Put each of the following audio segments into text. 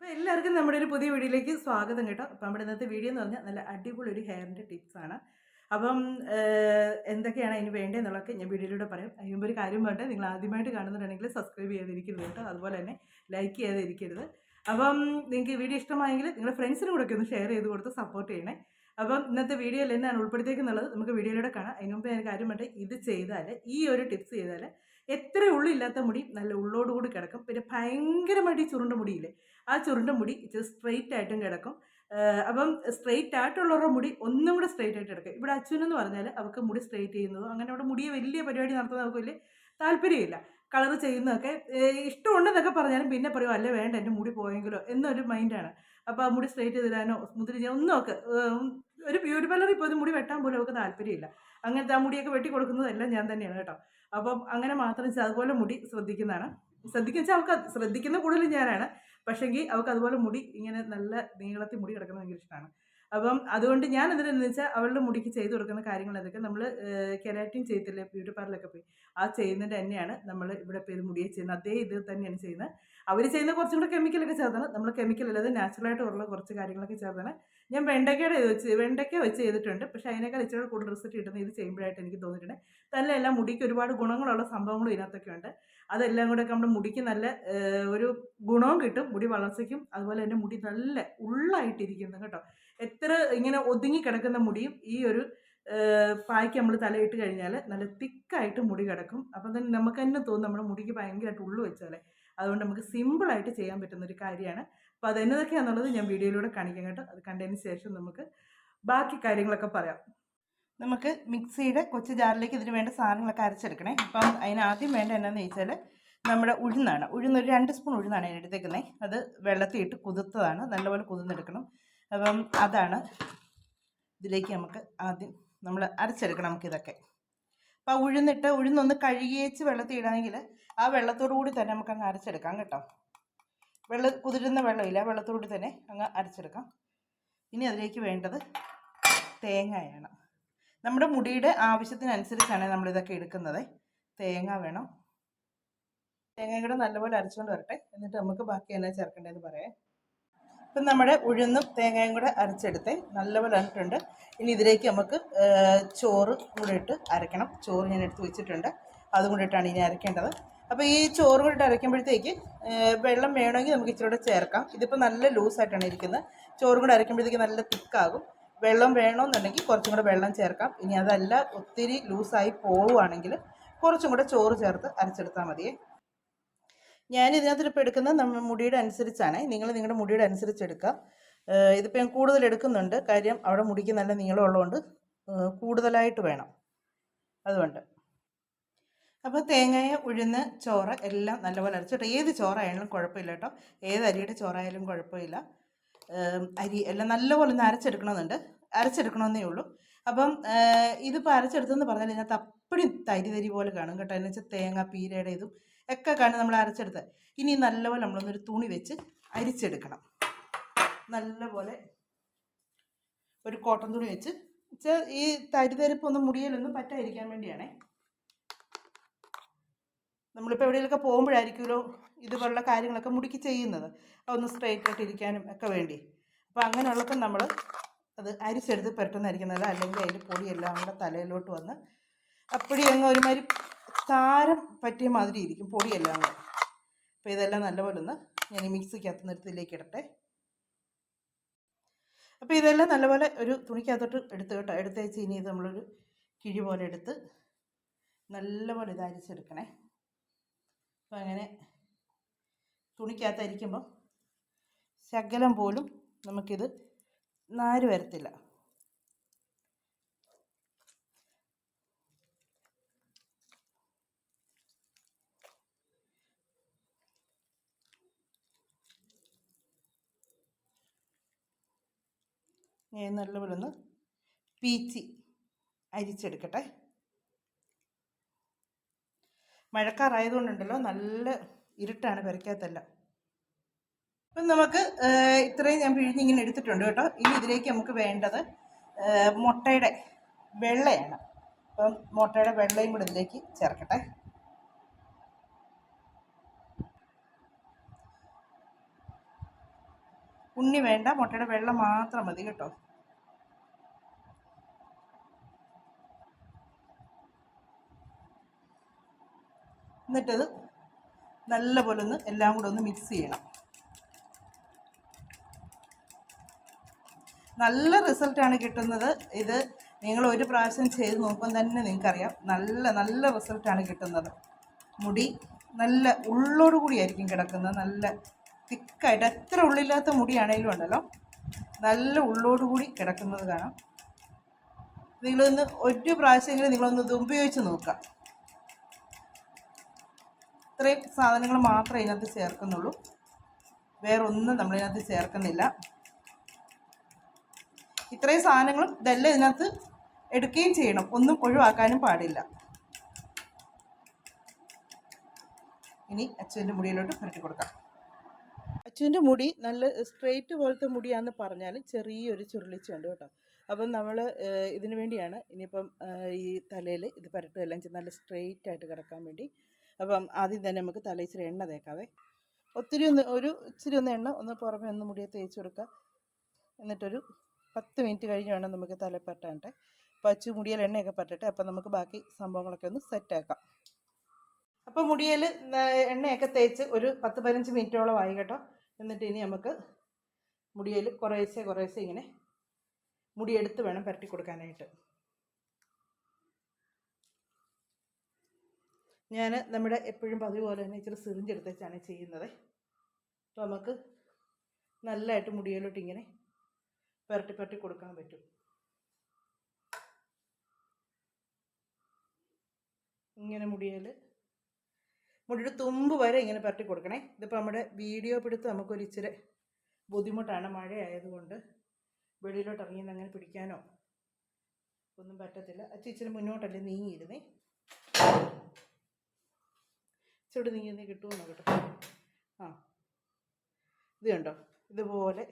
അപ്പോൾ എല്ലാവർക്കും നമ്മുടെ ഒരു പുതിയ വീഡിയോയിലേക്ക് സ്വാഗതം കേട്ടോ. അപ്പോൾ നമ്മുടെ ഇന്നത്തെ വീഡിയോ എന്ന് പറഞ്ഞാൽ നല്ല അടിപൊളി ഒരു ഹെയറിന്റെ ടിപ്സാണ് അപ്പം എന്തൊക്കെയാണ് അതിന് വേണ്ടതെന്നുള്ളതൊക്കെ ഞാൻ വീഡിയോയിലൂടെ പറയാം. അതിന് മുമ്പ് ഒരു കാര്യം വേണ്ടത് നിങ്ങൾ ആദ്യമായിട്ട് കാണുന്നുണ്ടെങ്കിൽ സബ്സ്ക്രൈബ് ചെയ്തിരിക്കരുത് കേട്ടോ. അതുപോലെ തന്നെ ലൈക്ക് ചെയ്തിരിക്കരുത് അപ്പം നിങ്ങൾക്ക് വീഡിയോ ഇഷ്ടമായെങ്കിൽ നിങ്ങളുടെ ഫ്രണ്ട്സിനും കൂടെ ഒക്കെ ഒന്ന് ഷെയർ ചെയ്ത് കൊടുത്ത് സപ്പോർട്ട് ചെയ്യണേ. അപ്പം ഇന്നത്തെ വീഡിയോയിൽ എന്താണ് ഉൾപ്പെടുത്തിയേക്കുന്നുള്ളത് നമുക്ക് വീഡിയോയിലൂടെ കാണാം. അതിന് മുമ്പ് ഞാൻ കാര്യം വേണ്ടത് ഇത് ചെയ്താൽ ഈ ഒരു ടിപ്സ് ചെയ്താൽ എത്ര ഉള്ളില്ലാത്ത മുടി നല്ല ഉള്ളോട് കൂടി കിടക്കും. പിന്നെ ഭയങ്കരമായിട്ട് ഈ ചുരുണ്ട മുടിയില്ലേ? ആ ചുരുണ്ട മുടി ഇച്ചിരി സ്ട്രെയിറ്റ് ആയിട്ടും കിടക്കും. അപ്പം സ്ട്രെയിറ്റ് ആയിട്ടുള്ളവരുടെ മുടി ഒന്നും കൂടെ സ്ട്രെയിറ്റ് ആയിട്ട് കിടക്കും. ഇവിടെ അച്ഛനെന്ന് പറഞ്ഞാൽ അവർക്ക് മുടി സ്ട്രെയിറ്റ് ചെയ്യുന്നതും അങ്ങനെ അവിടെ മുടിയെ വലിയ പരിപാടി നടത്തുന്നത് അവർക്ക് വലിയ താല്പര്യമില്ല. കളർ ചെയ്യുന്നതൊക്കെ ഇഷ്ടമുണ്ടെന്നൊക്കെ പറഞ്ഞാലും പിന്നെ പറയും അല്ല വേണ്ട എന്റെ മുടി പോയെങ്കിലോ? എന്നൊരു മൈൻഡാണ് അപ്പോൾ ആ മുടി സ്ട്രെയിറ്റ് ചെയ്തിടാനോ സ്മൂത്ത് ചെയ്യാനോ ഒന്നും ഒക്കെ ഒരു ബ്യൂട്ടി പാർലറിൽ പോയി മുടി വെട്ടാൻ പോലും അവർക്ക് താല്പര്യമില്ല. അങ്ങനത്തെ ആ മുടിയൊക്കെ വെട്ടി കൊടുക്കുന്നതെല്ലാം ഞാൻ തന്നെയാണ് കേട്ടോ. അപ്പം അങ്ങനെ മാത്രം അതുപോലെ മുടി ശ്രദ്ധിക്കുന്നതാണ്. ശ്രദ്ധിക്കുന്ന വെച്ചാൽ അവൾക്ക് ശ്രദ്ധിക്കുന്ന കൂടുതൽ ഞാനാണ്. പക്ഷേങ്കിൽ അവൾക്ക് അതുപോലെ മുടി ഇങ്ങനെ നല്ല നീളത്തിൽ മുടി കിടക്കുന്നത് ഭയങ്കര ഇഷ്ടമാണ്. അപ്പം അതുകൊണ്ട് ഞാൻ എന്തിനെന്ന് വെച്ചാൽ അവളുടെ മുടിക്ക് ചെയ്തു കൊടുക്കുന്ന കാര്യങ്ങൾ എന്തൊക്കെ നമ്മൾ കെരാറ്റിൻ ചെയ്തില്ലേ ബ്യൂട്ടി പാർലറിലൊക്കെ പോയി. ആ ചെയ്യുന്നതിന്റെ തന്നെയാണ് നമ്മൾ ഇവിടെ പേര് മുടിയെ ചെയ്യുന്നത്. അതേ ഇത് തന്നെയാണ് ചെയ്യുന്നത്. അവർ ചെയ്യുന്ന കുറച്ചും കൂടെ കെമിക്കലൊക്കെ ചേർത്താണ് നമ്മൾ കെമിക്കൽ അല്ലാതെ നാച്ചുറലായിട്ട് ഉള്ള കുറച്ച് കാര്യങ്ങളൊക്കെ ചേർത്താണ് ഞാൻ വെണ്ടയ്ക്കയുടെ വെച്ച് വെണ്ടയ്ക്ക വെച്ച് ചെയ്തിട്ടുണ്ട്. പക്ഷേ അതിനേക്കാൾ ഇച്ചിരി കൂടുതൽ റിസൾട്ട് കിട്ടുന്നത് ഇത് ചെയ്യുമ്പോഴായിട്ട് എനിക്ക് തോന്നിയിട്ടുണ്ട്. തന്നെ എല്ലാം മുടിക്ക് ഒരുപാട് ഗുണങ്ങളുള്ള സംഭവങ്ങളും ഇതിനകത്തൊക്കെ ഉണ്ട്. അതെല്ലാം കൂടെ ഒക്കെ നമ്മുടെ മുടിക്ക് നല്ല ഒരു ഗുണവും കിട്ടും. മുടി വളർച്ചയ്ക്കും അതുപോലെ തന്നെ മുടി നല്ല ഉള്ളായിട്ടിരിക്കുന്നു കേട്ടോ. എത്ര ഇങ്ങനെ ഒതുങ്ങി കിടക്കുന്ന മുടിയും ഈ ഒരു പായ്ക്ക് നമ്മൾ തലയിട്ട് കഴിഞ്ഞാൽ നല്ല തിക്കായിട്ട് മുടി കിടക്കും. അപ്പം തന്നെ നമുക്ക് തന്നെ തോന്നും നമ്മുടെ മുടിക്ക് ഭയങ്കരമായിട്ട് ഉള്ളു വെച്ചാലേ. അതുകൊണ്ട് നമുക്ക് സിമ്പിളായിട്ട് ചെയ്യാൻ പറ്റുന്ന ഒരു കാര്യമാണ്. അപ്പോൾ അതെന്നതൊക്കെയാണെന്നുള്ളത് ഞാൻ വീഡിയോയിലൂടെ കാണിക്കാം കേട്ടോ. അത് കണ്ടതിന് ശേഷം നമുക്ക് ബാക്കി കാര്യങ്ങളൊക്കെ പറയാം. നമുക്ക് മിക്സിയുടെ കൊച്ചു ജാറിലേക്ക് ഇതിന് വേണ്ട സാധനങ്ങളൊക്കെ അരച്ചെടുക്കണേ. അപ്പം അതിന് ആദ്യം വേണ്ട എന്നാന്ന് ചോദിച്ചാൽ നമ്മുടെ ഉഴുന്നാണ്. ഉഴുന്ന് ഒരു രണ്ട് സ്പൂൺ ഉഴുന്നാണ് ഞാൻ എടുത്തേക്കുന്നത് അത് വെള്ളത്തിൽ ഇട്ട് കുതിർത്തതാണ്. നല്ലപോലെ കുതിർന്നെടുക്കണം. അപ്പം അതാണ് ഇതിലേക്ക് നമുക്ക് ആദ്യം നമ്മൾ അരച്ചെടുക്കണം നമുക്കിതൊക്കെ. അപ്പോൾ ഉഴുന്നിട്ട് ഉഴുന്നൊന്ന് കഴുകിയേച്ച് വെള്ളത്തിൽ ഇടാമെങ്കിൽ ആ വെള്ളത്തോടു കൂടി തന്നെ നമുക്ക് അങ്ങ് അരച്ചെടുക്കാം കേട്ടോ. വെള്ളം കുതിരുന്ന വെള്ളമില്ല വെള്ളത്തോടു തന്നെ അങ്ങ് അരച്ചെടുക്കാം. ഇനി അതിലേക്ക് വേണ്ടത് തേങ്ങയാണ് നമ്മുടെ മുടിയുടെ ആവശ്യത്തിനനുസരിച്ചാണ് നമ്മളിതൊക്കെ എടുക്കുന്നത്. തേങ്ങ വേണം. തേങ്ങ കൂടെ നല്ലപോലെ അരച്ചുകൊണ്ട് വരട്ടെ. എന്നിട്ട് നമുക്ക് ബാക്കി എന്നാ ചേർക്കേണ്ടതെന്ന് പറയാം. ഇപ്പം നമ്മുടെ ഉഴുന്നും തേങ്ങയും കൂടെ അരച്ചെടുത്ത്. നല്ലപോലെ അരട്ടുണ്ട് ഇനി ഇതിലേക്ക് നമുക്ക് ചോറ് കൂടെ ഇട്ട് അരയ്ക്കണം. ചോറ് ഞാൻ എടുത്ത് വെച്ചിട്ടുണ്ട്. അതും കൂടെ ഇട്ടാണ് ഇനി അരക്കേണ്ടത് അപ്പോൾ ഈ ചോറ് കൂടെ ഇട്ട് അരയ്ക്കുമ്പോഴത്തേക്ക് വെള്ളം വേണമെങ്കിൽ നമുക്ക് ഇച്ചിരി കൂടെ ചേർക്കാം. ഇതിപ്പോൾ നല്ല ലൂസായിട്ടാണ് ഇരിക്കുന്നത്. ചോറും കൂടെ അരയ്ക്കുമ്പോഴത്തേക്ക് നല്ല തിക്കാകും. വെള്ളം വേണമെന്നുണ്ടെങ്കിൽ കുറച്ചും കൂടെ വെള്ളം ചേർക്കാം. ഇനി അതല്ല ഒത്തിരി ലൂസായി പോവുകയാണെങ്കിൽ കുറച്ചും കൂടെ ചോറ് ചേർത്ത് അരച്ചെടുത്താൽ മതിയേ. ഞാൻ ഇതിനകത്ത് ഇപ്പോൾ എടുക്കുന്നത് നമ്മൾ മുടിയുടെ അനുസരിച്ചാണ്. നിങ്ങൾ നിങ്ങളുടെ മുടിയുടെ അനുസരിച്ച് എടുക്കുക ഇതിപ്പോൾ ഞാൻ കൂടുതൽ എടുക്കുന്നുണ്ട്. കാര്യം അവിടെ മുടിക്ക് നല്ല നീളം ഉള്ളതുകൊണ്ട് കൂടുതലായിട്ട് വേണം. അതുകൊണ്ട്. അപ്പോൾ തേങ്ങയെ ഉഴുന്ന് ചോറ് എല്ലാം നല്ലപോലെ അരച്ചിട്ട് ഏത് ചോറായാലും കുഴപ്പമില്ല കേട്ടോ. ഏത് അരിയുടെ ചോറായാലും കുഴപ്പമില്ല. അരി എല്ലാം നല്ലപോലെ ഒന്ന് അരച്ചെടുക്കണമെന്നുണ്ട്. അരച്ചെടുക്കണമെന്നേ ഉള്ളൂ. അപ്പം ഇതിപ്പോൾ അരച്ചെടുത്തെന്ന് പറഞ്ഞാൽ ഇതിനകത്ത് അപ്പടി തരി തരി പോലെ കാണും കേട്ടോ. എന്നുവെച്ചാൽ തേങ്ങ പീരയുടെ ഇതും ഒക്കെ കാണും നമ്മൾ അരച്ചെടുത്ത് ഇനി നല്ലപോലെ നമ്മളൊന്നൊരു തുണി വെച്ച് അരിച്ചെടുക്കണം. നല്ലപോലെ ഒരു കോട്ടൺ തുണി വെച്ച്. ഈ തരിതരിപ്പൊന്നും മുടിയിലൊന്നും പറ്റാതിരിക്കാൻ വേണ്ടിയാണേ. നമ്മളിപ്പോൾ എവിടെയെങ്കിലുമൊക്കെ പോകുമ്പോഴായിരിക്കുമല്ലോ ഇതുപോലുള്ള കാര്യങ്ങളൊക്കെ മുടിക്ക് ചെയ്യുന്നത്. ഒന്ന് സ്ട്രെയിറ്റ് ആയിട്ട് ഇരിക്കാനും ഒക്കെ വേണ്ടി. അപ്പോൾ അങ്ങനെയുള്ളപ്പോൾ നമ്മൾ അത് അരിച്ചെടുത്ത് പെട്ടെന്നായിരിക്കുന്നത് അല്ലെങ്കിൽ അതിന്റെ പൊടിയെല്ലാം നമ്മുടെ തലയിലോട്ട് വന്ന് അപ്പോഴും അങ്ങ് ഒരുമാതിരി താരം പറ്റിയ മാതിരി ഇരിക്കും പൊടിയെല്ലാം കൂടെ. അപ്പോൾ ഇതെല്ലാം നല്ലപോലെ ഒന്ന് ഞാൻ ഈ മിക്സിക്കകത്ത് നിർത്തിലേക്ക് ഇടട്ടെ. അപ്പോൾ ഇതെല്ലാം നല്ലപോലെ ഒരു തുണിക്കകത്തോട്ട് എടുത്ത് കേട്ടോ. എടുത്തേച്ച് ഇനി ഇത് നമ്മളൊരു കിഴി പോലെ എടുത്ത് നല്ലപോലെ ഇത് അരിച്ചെടുക്കണേ. അപ്പം അങ്ങനെ തുണിക്കകത്ത് അരിക്കുമ്പം ശകലം പോലും നമുക്കിത് നാര് വരത്തില്ല. നല്ലപോലെ ഒന്ന് പീച്ചി അരിച്ചെടുക്കട്ടെ. മഴക്കാറായതുകൊണ്ടുണ്ടല്ലോ നല്ല ഇരുട്ടാണ് പെരയ്ക്കകത്തെല്ലാം. അപ്പം നമുക്ക് ഇത്രയും ഞാൻ പിഴിഞ്ഞിങ്ങനെ എടുത്തിട്ടുണ്ട് കേട്ടോ. ഇനി ഇതിലേക്ക് നമുക്ക് വേണ്ടത് മുട്ടയുടെ വെള്ളയാണ്. അപ്പം മുട്ടയുടെ വെള്ളയും കൂടെ ഇതിലേക്ക് ചേർക്കട്ടെ. ഉണ്ണി വേണ്ട മുട്ടയുടെ വെള്ളം മാത്രം മതി കേട്ടോ. എന്നിട്ടത് നല്ലപോലെ ഒന്ന് എല്ലാം കൂടെ ഒന്ന് മിക്സ് ചെയ്യണം. നല്ല റിസൾട്ടാണ് കിട്ടുന്നത്. ഇത് നിങ്ങൾ ഒരു പ്രാവശ്യം ചെയ്ത് നോക്കുമ്പോൾ തന്നെ നിങ്ങൾക്കറിയാം. നല്ല നല്ല റിസൾട്ടാണ് കിട്ടുന്നത്. മുടി നല്ല ഉള്ളോട് കൂടിയായിരിക്കും കിടക്കുന്നത്. നല്ല തിക്കായിട്ട് എത്ര ഉള്ളില്ലാത്ത മുടിയാണേലും ഉണ്ടല്ലോ. നല്ല ഉള്ളോട് കൂടി കിടക്കുന്നത് കാണാം. നിങ്ങളൊന്ന് ഒരു പ്രാവശ്യമെങ്കിലും നിങ്ങളൊന്ന് ഉപയോഗിച്ച് നോക്കുക. ഇത്രയും സാധനങ്ങൾ മാത്രമേ ഇതിനകത്ത് ചേർക്കുന്നുള്ളൂ. വേറൊന്നും നമ്മളിതിനകത്ത് ചേർക്കുന്നില്ല. ഇത്രയും സാധനങ്ങളും ഇതെല്ലാം ഇതിനകത്ത് എടുക്കുകയും ചെയ്യണം. ഒന്നും ഒഴിവാക്കാനും പാടില്ല. ഇനി അച്ഛന്റെ മുടിയിലോട്ട് പുരട്ടി കൊടുക്കാം. അച്ഛന്റെ മുടി നല്ല സ്ട്രെയിറ്റ് പോലത്തെ മുടിയാണെന്ന് പറഞ്ഞാൽ ചെറിയൊരു ചുരുളിച്ചുണ്ട് കേട്ടോ. അപ്പം നമ്മൾ ഇതിനു വേണ്ടിയാണ് ഇനിയിപ്പം ഈ തലയിൽ ഇത് പുരട്ടുകയെല്ലാം ചെയ്ത് നല്ല സ്ട്രെയിറ്റ് ആയിട്ട് കിടക്കാൻ വേണ്ടി അപ്പം ആദ്യം തന്നെ നമുക്ക് തല ഇച്ചിരി എണ്ണ തേക്കാവേ. ഒത്തിരി ഒന്ന് ഒരു ഇച്ചിരി ഒന്ന് എണ്ണ ഒന്ന് പുറമെ ഒന്ന് മുടിയെ തേച്ച് കൊടുക്കുക. എന്നിട്ടൊരു പത്ത് മിനിറ്റ് കഴിഞ്ഞ് വേണം നമുക്ക് തല പറ്റാണ്ടേ പച്ചു മുടിയിൽ എണ്ണയൊക്കെ പറ്റട്ടെ അപ്പം നമുക്ക് ബാക്കി സംഭവങ്ങളൊക്കെ ഒന്ന് സെറ്റാക്കാം. അപ്പോൾ മുടിയിൽ എണ്ണയൊക്കെ തേച്ച് ഒരു പത്ത് പതിനഞ്ച് മിനിറ്റോളം ആയി കേട്ടോ. എന്നിട്ട് ഇനി നമുക്ക് മുടിയിൽ കുറേശ്ശെ കുറേശ്ശെ ഇങ്ങനെ മുടിയെടുത്ത് വേണം പരട്ടി കൊടുക്കാനായിട്ട്. ഞാൻ നമ്മുടെ എപ്പോഴും പതിവ് പോലെ തന്നെ ഇച്ചിരി സിറിഞ്ച് എടുത്തേച്ചാണ് ചെയ്യുന്നത്. അപ്പോൾ നമുക്ക് നല്ലതായിട്ട് മുടിയിലോട്ട് ഇങ്ങനെ പുരട്ടി പുരട്ടി കൊടുക്കാൻ പറ്റും. ഇങ്ങനെ മുടിയിൽ മുടിയുടെ തുമ്പ് വരെ ഇങ്ങനെ പുരട്ടി കൊടുക്കണേ. ഇതിപ്പോൾ നമ്മുടെ വീഡിയോ പിടുത്ത് നമുക്കൊരു ഇച്ചിരി ബുദ്ധിമുട്ടാണ്. മഴ ആയതുകൊണ്ട് വെളിയിലോട്ട് ഇറങ്ങി അങ്ങനെ പിടിക്കാനോ ഒന്നും പറ്റത്തില്ല. അച്ഛൻ മുന്നോട്ടല്ലേ നീങ്ങിയിരുന്നേ. ഇച്ചിരി നീങ്ങി കിട്ടുമോ നോക്കട്ടെ. ആ. ഇത് കണ്ടോ? ഇതുപോലെ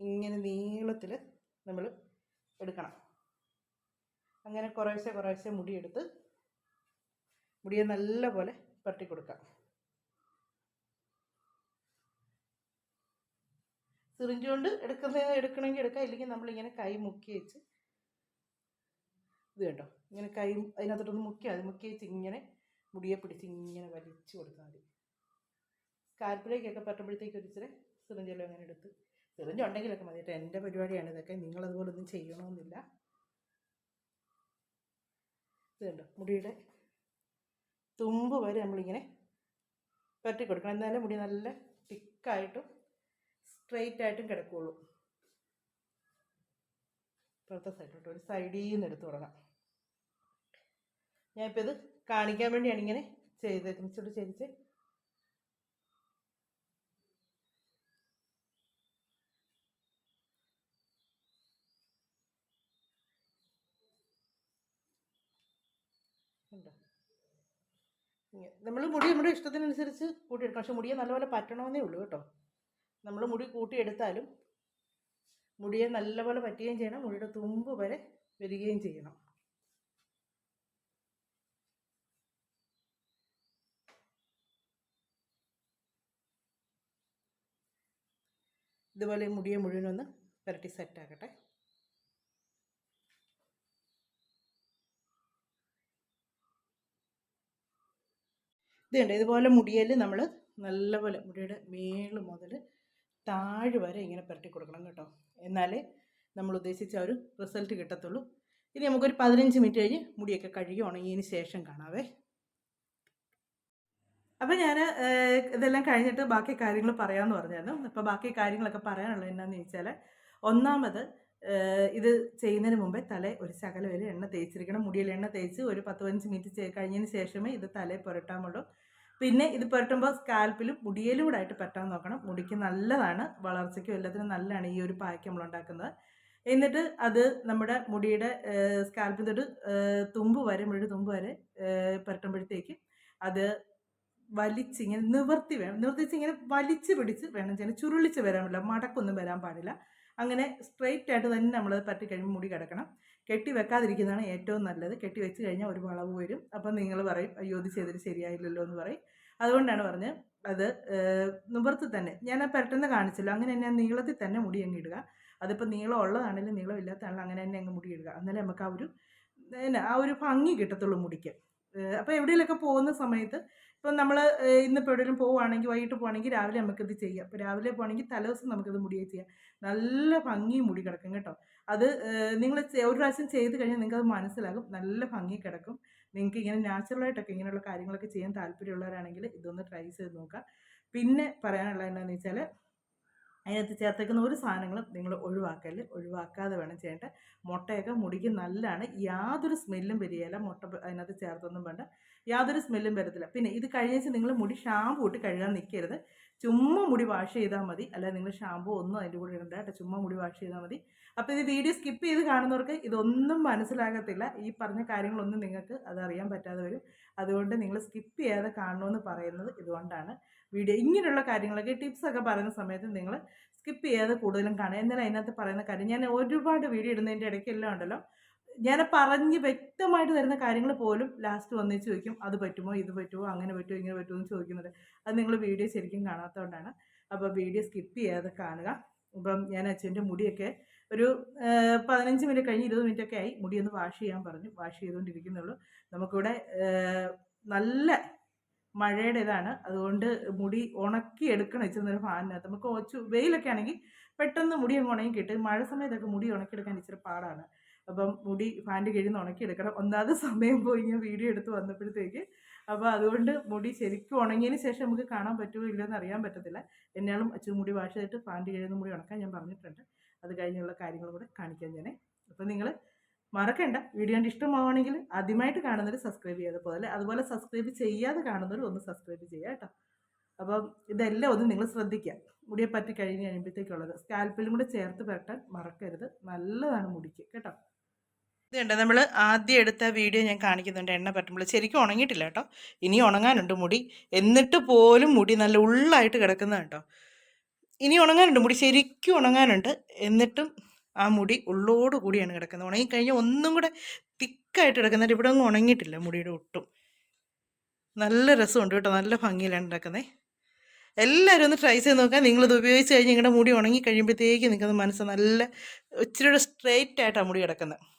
ഇങ്ങനെ നീളത്തിൽ നമ്മൾ എടുക്കണം. അങ്ങനെ കുറേശ്ശെ കുറേശ്ശെ മുടിയെടുത്ത് മുടിയെ നല്ല പോലെ പരട്ടി കൊടുക്കാം. സിറിഞ്ച് കൊണ്ട് എടുക്കുന്ന എടുക്കണമെങ്കിൽ എടുക്കാം. ഇല്ലെങ്കിൽ നമ്മളിങ്ങനെ കൈ മുക്കി വെച്ച് ഇത് കണ്ടോ? ഇങ്ങനെ കൈ അതിനകത്തോട്ടൊന്ന് മുക്കിയാൽ മുക്കി വെച്ച് ഇങ്ങനെ മുടിയെ പിടിച്ച് ഇങ്ങനെ വലിച്ചു കൊടുത്താൽ മതി. കാൽപ്പിലേക്കൊക്കെ പറ്റുമ്പോഴത്തേക്ക് ഒരു ചെറിയ സിറിഞ്ചെല്ലാം അങ്ങനെ എടുത്ത് സിറിഞ്ച് ഉണ്ടെങ്കിലൊക്കെ മതി. കേട്ടോ എന്റെ പരിപാടിയാണ് ഇതൊക്കെ. നിങ്ങളതുപോലെ ഒന്നും ചെയ്യണമെന്നില്ല ഇതുണ്ട് മുടിയുടെ തുമ്പ് വരെ നമ്മളിങ്ങനെ പറ്റി കൊടുക്കണം എന്നാലേ മുടി നല്ല തിക്കായിട്ടും സ്ട്രെയിറ്റ് ആയിട്ടും കിടക്കുകയുള്ളൂ ഇപ്പോഴത്തെ സൈഡിലോട്ട് ഒരു സൈഡിൽ നിന്ന് എടുത്തു തുടങ്ങാം. ഞാനിപ്പോൾ ഇത് കാണിക്കാൻ വേണ്ടിയാണ് ഇങ്ങനെ ചെയ്തേക്കുന്നത് ഇച്ചിരി ചരിച്ച് ഉണ്ടോ നമ്മൾ മുടി നമ്മുടെ ഇഷ്ടത്തിനനുസരിച്ച് കൂട്ടിയെടുക്കണം പക്ഷെ മുടിയെ നല്ലപോലെ പറ്റണമെന്നേ ഉള്ളൂ കേട്ടോ. നമ്മൾ മുടി കൂട്ടിയെടുത്താലും മുടിയെ നല്ലപോലെ പറ്റുകയും ചെയ്യണം. മുടിയുടെ തുമ്പ് വരെ വരികയും ചെയ്യണം. ഇതുപോലെ മുടിയെ മുടിയെ മുഴുവനൊന്ന് പുരട്ടി സെറ്റാക്കട്ടെ ഇത് കണ്ടോ? ഇതുപോലെ മുടിയിൽ നമ്മൾ നല്ലപോലെ മുടിയുടെ മേൾ മുതൽ താഴ് വരെ ഇങ്ങനെ പുരട്ടി കൊടുക്കണം കേട്ടോ. എന്നാലേ നമ്മൾ ഉദ്ദേശിച്ച ഒരു റിസൾട്ട് കിട്ടത്തുള്ളൂ. ഇനി നമുക്കൊരു പതിനഞ്ച് മിനിറ്റ് കഴിഞ്ഞ് മുടിയൊക്കെ കഴുകി ഉണങ്ങിയതിന് ശേഷം കാണാവേ. അപ്പോൾ ഞാൻ ഇതെല്ലാം കഴിഞ്ഞിട്ട് ബാക്കി കാര്യങ്ങൾ പറയാമെന്ന് പറഞ്ഞായിരുന്നു. അപ്പോൾ ബാക്കി കാര്യങ്ങളൊക്കെ പറയാനുള്ളത് എന്നാന്ന് ചോദിച്ചാൽ ഒന്നാമത് ഇത് ചെയ്യുന്നതിന് മുമ്പേ തല ഒരു ശകല വരെ എണ്ണ തേച്ചിരിക്കണം. മുടിയിൽ എണ്ണ തേച്ച് ഒരു പത്ത് പതിനഞ്ച് മിനിറ്റ് കഴിഞ്ഞതിന് ശേഷമേ ഇത് തലയിൽ പുരട്ടാമുള്ളൂ. പിന്നെ ഇത് പുരട്ടുമ്പോൾ സ്കാൽപ്പിലും മുടിയിലും കൂടെ ആയിട്ട് പറ്റാൻ നോക്കണം. മുടിക്ക് നല്ലതാണ് വളർച്ചയ്ക്കും എല്ലാത്തിനും നല്ലതാണ് ഈ ഒരു പായ്ക്ക് നമ്മൾ ഉണ്ടാക്കുന്നത്. എന്നിട്ട് അത് നമ്മുടെ മുടിയുടെ സ്കാൽപ്പിന്റെ ഒരു തുമ്പ് വരെ മുഴുവൻ തുമ്പ് വരെ പുരട്ടുമ്പോഴത്തേക്ക് അത് വലിച്ചിങ്ങനെ നിവർത്തി വേണം. നിവർത്തിച്ച് ഇങ്ങനെ വലിച്ച് പിടിച്ച് വേണം ചെയ്യാൻ. ചുരുളിച്ച് വരാൻ പാടില്ല മടക്കൊന്നും വരാൻ പാടില്ല. അങ്ങനെ സ്ട്രെയിറ്റ് ആയിട്ട് തന്നെ നമ്മൾ പറ്റി കഴിയുമ്പോൾ മുടി കിടക്കണം. കെട്ടി വെക്കാതിരിക്കുന്നതാണ് ഏറ്റവും നല്ലത്. കെട്ടി വെച്ച് കഴിഞ്ഞാൽ ഒരു വളവ് വരും. അപ്പം നിങ്ങൾ പറയും അയ്യോ ഇത് ചെയ്തിട്ട് ശരിയായില്ലല്ലോ എന്ന് പറയും. അതുകൊണ്ടാണ് പറഞ്ഞത് അത് നിവർത്തി തന്നെ. ഞാൻ ആ പെട്ടെന്ന് കാണിച്ചല്ലോ. അങ്ങനെ തന്നെ നീളത്തിൽ തന്നെ മുടി അങ്ങ് ഇടുക. അതിപ്പോൾ നീളം ഉള്ളതാണെങ്കിലും നീളം ഇല്ലാത്തതാണെങ്കിലും അങ്ങനെ തന്നെ അങ്ങ് മുടി ഇടുക. എന്നാലേ നമുക്ക് ആ ഒരു ആ ഒരു ഭംഗി കിട്ടത്തുള്ളൂ മുടിക്ക്. അപ്പോൾ എവിടെയെങ്കിലുമൊക്കെ പോകുന്ന സമയത്ത് ഇപ്പം നമ്മൾ ഇന്ന് എവിടെയും പോവുകയാണെങ്കിൽ വൈകിട്ട് പോവുകയാണെങ്കിൽ രാവിലെ നമുക്കിത് ചെയ്യാം. അപ്പോൾ രാവിലെ പോവുകയാണെങ്കിൽ തലേദിവസം നമുക്കിത് മുടിയെ ചെയ്യാം. നല്ല ഭംഗി മുടി കിടക്കും കേട്ടോ. അത് നിങ്ങൾ ഒരു പ്രാവശ്യം ചെയ്ത് കഴിഞ്ഞാൽ നിങ്ങൾക്ക് അത് മനസ്സിലാകും. നല്ല ഭംഗി കിടക്കും. നിങ്ങൾക്ക് ഇങ്ങനെ നാച്ചുറലായിട്ടൊക്കെ ഇങ്ങനെയുള്ള കാര്യങ്ങളൊക്കെ ചെയ്യാൻ താല്പര്യമുള്ളവരാണെങ്കിൽ ഇതൊന്ന് ട്രൈ ചെയ്ത് നോക്കുക പിന്നെ പറയാനുള്ളത് എന്താണെന്ന് വെച്ചാൽ അതിനകത്ത് ചേർത്തേക്കുന്ന ഒരു സാധനങ്ങളും നിങ്ങൾ ഒഴിവാക്കൽ. ഒഴിവാക്കാതെ വേണം ചെയ്യേണ്ട. മുട്ടയൊക്കെ മുടിക്ക് നല്ലതാണ്. യാതൊരു സ്മെല്ലും വരികയില്ല. മുട്ട അതിനകത്ത് ചേർത്തൊന്നും വേണ്ട. യാതൊരു സ്മെല്ലും വരത്തില്ല. പിന്നെ ഇത് കഴിഞ്ഞേച്ച് നിങ്ങൾ മുടി ഷാമ്പു ഇട്ട് കഴുകാൻ നിൽക്കരുത്. ചുമ്മാ മുടി വാഷ് ചെയ്താൽ മതി. അല്ലാതെ നിങ്ങൾ ഷാമ്പൂ ഒന്നും അതിന്റെ കൂടെ ഇടണ്ട കേട്ടോ. ചുമ്മാ മുടി വാഷ് ചെയ്താൽ മതി. അപ്പോൾ ഇത് വീഡിയോ സ്കിപ്പ് ചെയ്ത് കാണുന്നവർക്ക് ഇതൊന്നും മനസ്സിലാകത്തില്ല. ഈ പറഞ്ഞ കാര്യങ്ങളൊന്നും നിങ്ങൾക്ക് അതറിയാൻ പറ്റാതെ വരും. അതുകൊണ്ട് നിങ്ങൾ സ്കിപ്പ് ചെയ്യാതെ കാണണമെന്ന് പറയുന്നത് ഇതുകൊണ്ടാണ് വീഡിയോ ഇങ്ങനെയുള്ള കാര്യങ്ങളൊക്കെ ടിപ്സൊക്കെ പറയുന്ന സമയത്ത് നിങ്ങൾ സ്കിപ്പ് ചെയ്യാതെ കൂടുതലും കാണുക. എന്നാലും അതിനകത്ത് പറയുന്ന കാര്യം ഞാൻ ഒരുപാട് വീഡിയോ ഇടുന്നതിന്റെ ഇടയ്ക്കെല്ലാം ഉണ്ടല്ലോ. ഞാൻ പറഞ്ഞ് വ്യക്തമായിട്ട് തരുന്ന കാര്യങ്ങൾ പോലും ലാസ്റ്റ് വന്നേ ചോദിക്കും. അത് പറ്റുമോ? ഇത് പറ്റുമോ? അങ്ങനെ പറ്റുമോ? ഇങ്ങനെ പറ്റുമോ എന്ന് ചോദിക്കുന്നത്. അത് നിങ്ങൾ വീഡിയോ ശരിക്കും കാണാത്തതുകൊണ്ടാണ്. അപ്പോൾ വീഡിയോ സ്കിപ്പ് ചെയ്യാതെ കാണുക. അപ്പം ഞാൻ അച്ഛന്റെ മുടിയൊക്കെ ഒരു പതിനഞ്ച് മിനിറ്റ് കഴിഞ്ഞ് ഇരുപത് മിനിറ്റ് ഒക്കെ ആയി. മുടി ഒന്ന് വാഷ് ചെയ്യാൻ പറഞ്ഞു. വാഷ് ചെയ്തുകൊണ്ടിരിക്കുന്നുള്ളൂ നമുക്കിവിടെ നല്ല മഴയുടെ ഇതാണ്. അതുകൊണ്ട് മുടി ഉണക്കി എടുക്കണം. ഇച്ചിരി നേരം ഫാനിനകത്ത്. നമുക്ക് വെയിലൊക്കെ ആണെങ്കിൽ പെട്ടെന്ന് മുടി അങ്ങ് ഉണങ്ങി കിട്ടും. മഴ സമയത്തൊക്കെ മുടി ഉണക്കിയെടുക്കാൻ ഇച്ചിരി പാടാണ്. അപ്പം മുടി ഫാന്റെ കീഴിൽ നിന്ന് ഉണക്കിയെടുക്കണം ഒന്നാമത് സമയം പോയി ഞാൻ വീഡിയോ എടുത്ത് വന്നപ്പോഴത്തേക്ക്. അപ്പോൾ അതുകൊണ്ട് മുടി ശരിക്കും ഉണങ്ങിയതിന് ശേഷം നമുക്ക് കാണാൻ പറ്റുമോ ഇല്ലയോ എന്ന് അറിയാൻ പറ്റത്തില്ല. എന്നാലും അച്ഛൻ മുടി വാഷ് ചെയ്തിട്ട് ഫാന്റെ കീഴിൽ നിന്ന് മുടി ഉണക്കാൻ ഞാൻ പറഞ്ഞിട്ടുണ്ട്. അത് കഴിഞ്ഞുള്ള കാര്യങ്ങളും കൂടെ കാണിക്കാൻ ഞാൻ അപ്പോൾ നിങ്ങൾ മറക്കണ്ട. വീഡിയോ കണ്ട് ഇഷ്ടമാവുകയാണെങ്കിൽ ആദ്യമായിട്ട് കാണുന്നവർ സബ്സ്ക്രൈബ് ചെയ്യാതെ പോലെ അതുപോലെ സബ്സ്ക്രൈബ് ചെയ്യാതെ കാണുന്നവർ ഒന്ന് സബ്സ്ക്രൈബ് ചെയ്യുക കേട്ടോ. അപ്പം ഇതെല്ലാം ഒന്ന് നിങ്ങൾ ശ്രദ്ധിക്കുക. മുടിയെ പറ്റി കഴിഞ്ഞ് കഴിയുമ്പോഴത്തേക്കുള്ളത്. സ്കാൽപ്പിലും കൂടെ ചേർത്ത് പെരട്ടാൻ മറക്കരുത്. നല്ലതാണ് മുടിക്ക് കേട്ടോ. ഇത് കണ്ടോ നമ്മൾ ആദ്യം എടുത്ത വീഡിയോ ഞാൻ കാണിക്കുന്നുണ്ട്. എണ്ണ പറ്റുമ്പോൾ. ശരിക്കും ഉണങ്ങിയിട്ടില്ല കേട്ടോ. ഇനി ഉണങ്ങാനുണ്ട് മുടി. എന്നിട്ട് പോലും മുടി നല്ല ഉള്ളായിട്ട് കിടക്കുന്ന കേട്ടോ. ഇനി ഉണങ്ങാനുണ്ട്. മുടി ശരിക്കും ഉണങ്ങാനുണ്ട്. എന്നിട്ടും ആ മുടി ഉള്ളോട് കൂടിയാണ് കിടക്കുന്നത്. ഉണങ്ങിക്കഴിഞ്ഞാൽ ഒന്നും കൂടെ തിക്കായിട്ട് കിടക്കുന്നുണ്ട് ഇവിടെ ഒന്നും ഉണങ്ങിയിട്ടില്ല മുടിയുടെ ഒട്ടും. നല്ല രസമുണ്ട് കേട്ടോ. നല്ല ഭംഗിയിലാണ് കിടക്കുന്നത് എല്ലാവരും ഒന്ന് ട്രൈ ചെയ്ത് നോക്കാം. നിങ്ങളിത് ഉപയോഗിച്ച് കഴിഞ്ഞ് നിങ്ങളുടെ മുടി ഉണങ്ങി കഴിയുമ്പോഴത്തേക്ക് നിങ്ങൾക്ക് മനസ്സ് നല്ല ഇച്ചിരി സ്ട്രെയിറ്റ് ആയിട്ടാണ് മുടി കിടക്കുന്നത്.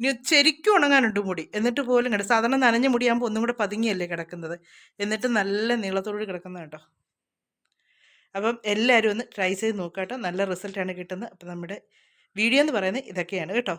ഇനി ശരിക്കും ഉണങ്ങാനുണ്ട് മുടി. എന്നിട്ട് പോലും കിട സാധാരണ നനഞ്ഞ മുടിയാകുമ്പോൾ ഒന്നും കൂടെ പതുങ്ങിയല്ലേ കിടക്കുന്നത്. എന്നിട്ട് നല്ല നീളത്തോട് കിടക്കുന്നത് കേട്ടോ. അപ്പം എല്ലാവരും ഒന്ന് ട്രൈ ചെയ്ത് നോക്കാം കേട്ടോ. നല്ല റിസൾട്ടാണ് കിട്ടുന്നത്. അപ്പം നമ്മുടെ വീഡിയോ എന്ന് പറയുന്നത് ഇതൊക്കെയാണ് കേട്ടോ.